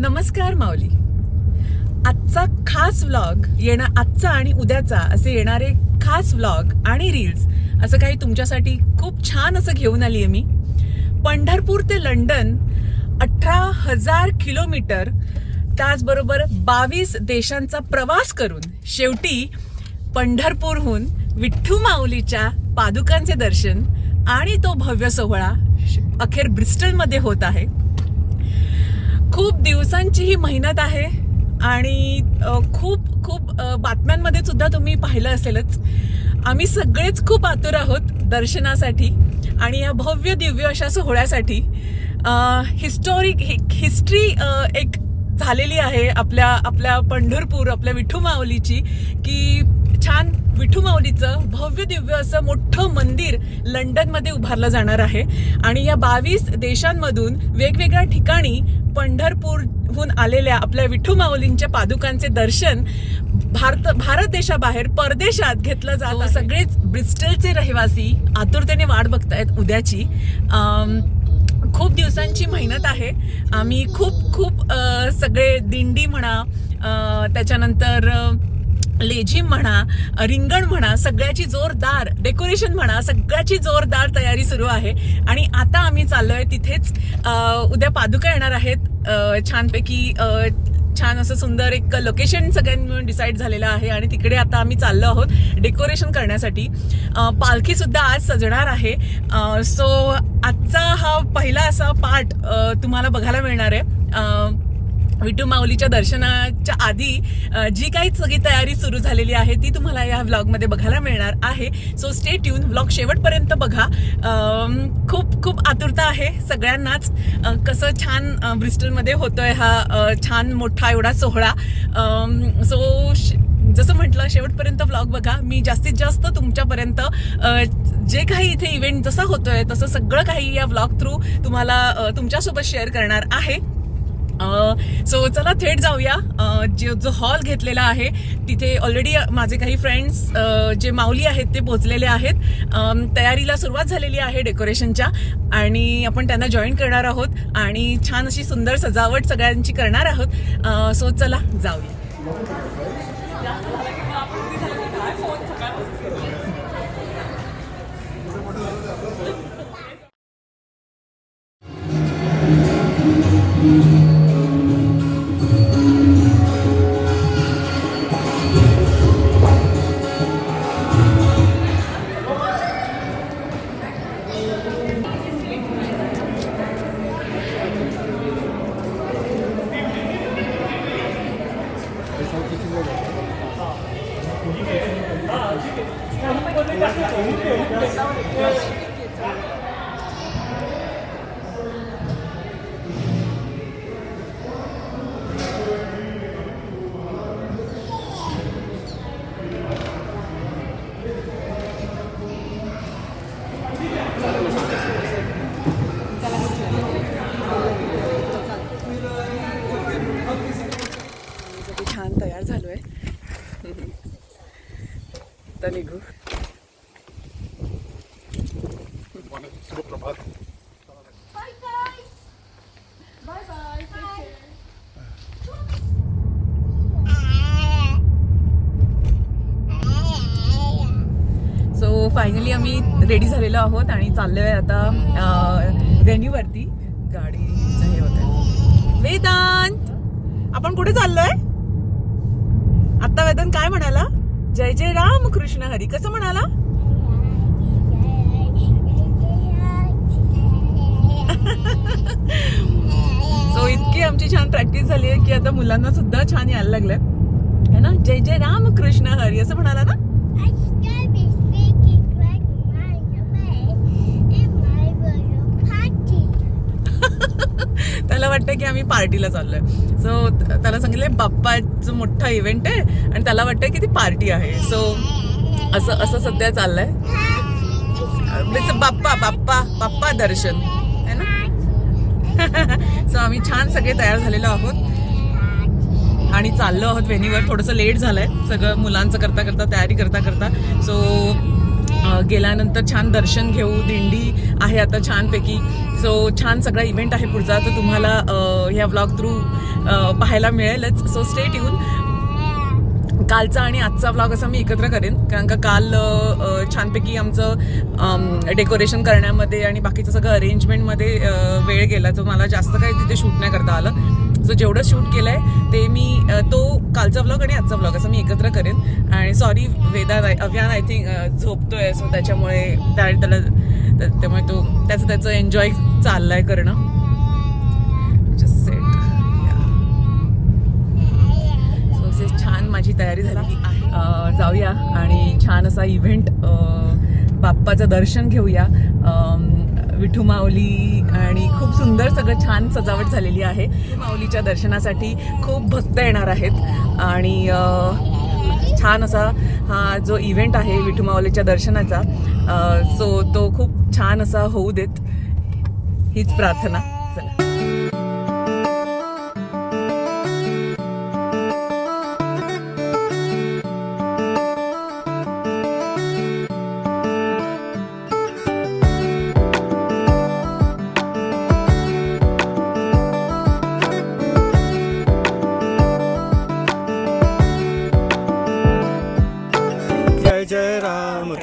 नमस्कार माऊली. आजचा खास व्लॉग येणार आजचा आणि उद्याचा असे येणारे खास व्लॉग आणि रील्स असं काही तुमच्यासाठी खूप छान असं घेऊन आली आहे मी. पंढरपूर ते लंडन अठरा हजार किलोमीटर त्याचबरोबर बावीस देशांचा प्रवास करून शेवटी पंढरपूरहून विठ्ठू माऊलीच्या पादुकांचे दर्शन आणि तो भव्य सोहळा श- अखेर ब्रिस्टलमध्ये होत आहे. खूप दिवसांची ही मेहनत आहे आणि खूप खूप बातम्यांमध्ये सुद्धा तुम्ही पाहिलं असेलच. आम्ही सगळेच खूप आतुर आहोत दर्शनासाठी आणि या भव्य दिव्य अशा सोहळ्यासाठी. हिस्टॉरिक हिस्ट्री एक झालेली आहे आपल्या आपल्या पंढरपूर आपल्या विठू माऊलीची की छान विठू माऊलीचं भव्य दिव्य असं मोठं मंदिर लंडनमध्ये उभारलं जाणार आहे. आणि या बावीस देशांमधून वेगवेगळ्या ठिकाणी पंढरपूरहून आलेल्या आपल्या विठू माऊलींच्या पादुकांचे दर्शन भारत भारत देशाबाहेर परदेशात घेतलं जात आहे. सगळेच ब्रिस्टलचे रहिवासी आतुरतेने वाट बघतायत उद्याची. खूप दिवसांची मेहनत आहे. आम्ही खूप खूप सगळे दिंडी म्हणा त्याच्यानंतर लेझिम म्हणा रिंगण म्हणा सगळ्याची जोरदार डेकोरेशन म्हणा सगळ्याची जोरदार तयारी सुरू आहे. आणि आता आम्ही चाललोय तिथेच उद्या पादुका येणार आहेत. छानपैकी छान असं सुंदर एक लोकेशन सगळ्यांनी मिळून डिसाईड झालेलं आहे आणि तिकडे आता आम्ही चाललो आहोत डेकोरेशन करण्यासाठी. पालखी सुद्धा आज सजणार आहे. सो आजचा हा पहिला असा पार्ट तुम्हाला बघायला मिळणार आहे. विटू माऊलीच्या दर्शनाच्या आधी जी काही सगळी तयारी सुरू झालेली आहे ती तुम्हाला या व्लॉगमध्ये बघायला मिळणार आहे. सो स्टे ट्यून व्लॉग शेवटपर्यंत बघा. खूप खूप आतुरता आहे सगळ्यांनाच. कसं छान ब्रिस्टलमध्ये होतोय हा छान मोठा एवढा सोहळा. सो जसं म्हटलं शेवटपर्यंत व्लॉग बघा. मी जास्तीत जास्त तुमच्यापर्यंत जे काही इथे इव्हेंट जसा होतोय तसं सगळं काही या व्लॉग थ्रू तुम्हाला तुमच्यासोबत शेअर करणार आहे. सो चला थेट जाऊया. जो जो हॉल घेतलेला आहे तिथे ऑलरेडी माझे काही फ्रेंड्स जे माऊली आहेत ते पोचलेले आहेत. तयारीला सुरुवात झालेली आहे डेकोरेशनच्या आणि आपण त्यांना जॉईन करणार आहोत आणि छान अशी सुंदर सजावट सगळ्यांची करणार आहोत. सो चला जाऊया. छान तयार आहे तर निघू. सो फायनली आम्ही रेडी झालेलो आहोत आणि चाललोय आता व्हेन्यूवरती गाडीचं हे होत. वेदांत! आपण कुठे चाललोय? आता वेदांत काय म्हणाला? जय जय राम कृष्ण हरी. कसं म्हणाला? सो इतकी आमची छान प्रॅक्टिस झाली आहे की आता मुलांना सुद्धा छान यायला लागलंय. है ना? जय जय राम कृष्ण हरी असं म्हणाला ना? त्याला वाटतं की आम्ही पार्टीला चाललोय. सो त्याला सांगितलंय बाप्पाचं मोठा इव्हेंट आहे आणि त्याला वाटतंय की ती पार्टी आहे. सो असं असं सध्या चाललंय. बाप्पा बाप्पा बाप्पा दर्शन. सो आम्ही छान सगळे तयार झालेलो आहोत. आणि चाललो आहोत वेणीवर. थोडंसं लेट झालंय. सगळं मुलांचं करता करता तयारी करता करता. सो गेल्यानंतर छान दर्शन घेऊ. दिंडी आहे आता छानपैकी. सो छान सगळा इव्हेंट आहे पुढचा. तर तुम्हाला ह्या व्लॉग थ्रू पाहायला मिळेलच. सो स्टेट येऊन कालचा आणि आजचा ब्लॉग असा मी एकत्र करेन. कारण का काल छानपैकी आमचं डेकोरेशन करण्यामध्ये आणि बाकीचं सगळं अरेंजमेंटमध्ये वेळ गेला. तर मला जास्त काही तिथे शूट नाही करता आलं. सो जेवढं शूट केलंय ते मी तो कालचा ब्लॉग आणि आजचा ब्लॉग असं मी एकत्र करेन. आणि सॉरी वेदा अभियान आय थिंक झोपतोय. सो त्याच्यामुळे त्या त्याला त्यामुळे तो त्याचं त्याचं एन्जॉय चाललंय करणं जस्ट सेट सो असे छान माझी तयारी झाली आहे अं, जाऊया आणि छान असा इव्हेंट बाप्पाचं दर्शन घेऊया. विठू माऊली आणि खूप सुंदर सगळं छान सजावट झालेली आहे. माऊलीच्या दर्शनासाठी खूप भक्त येणार आहेत. आणि छान असा हा जो इव्हेंट आहे विठू माऊलीच्या दर्शनाचा सो तो खूप छान असा होऊ देत. हीच प्रार्थना.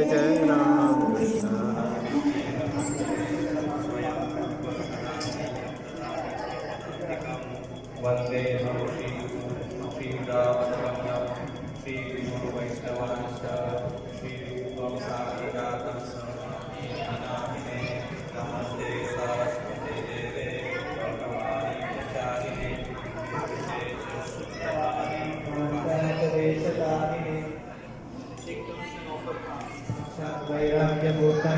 Okay, you know. está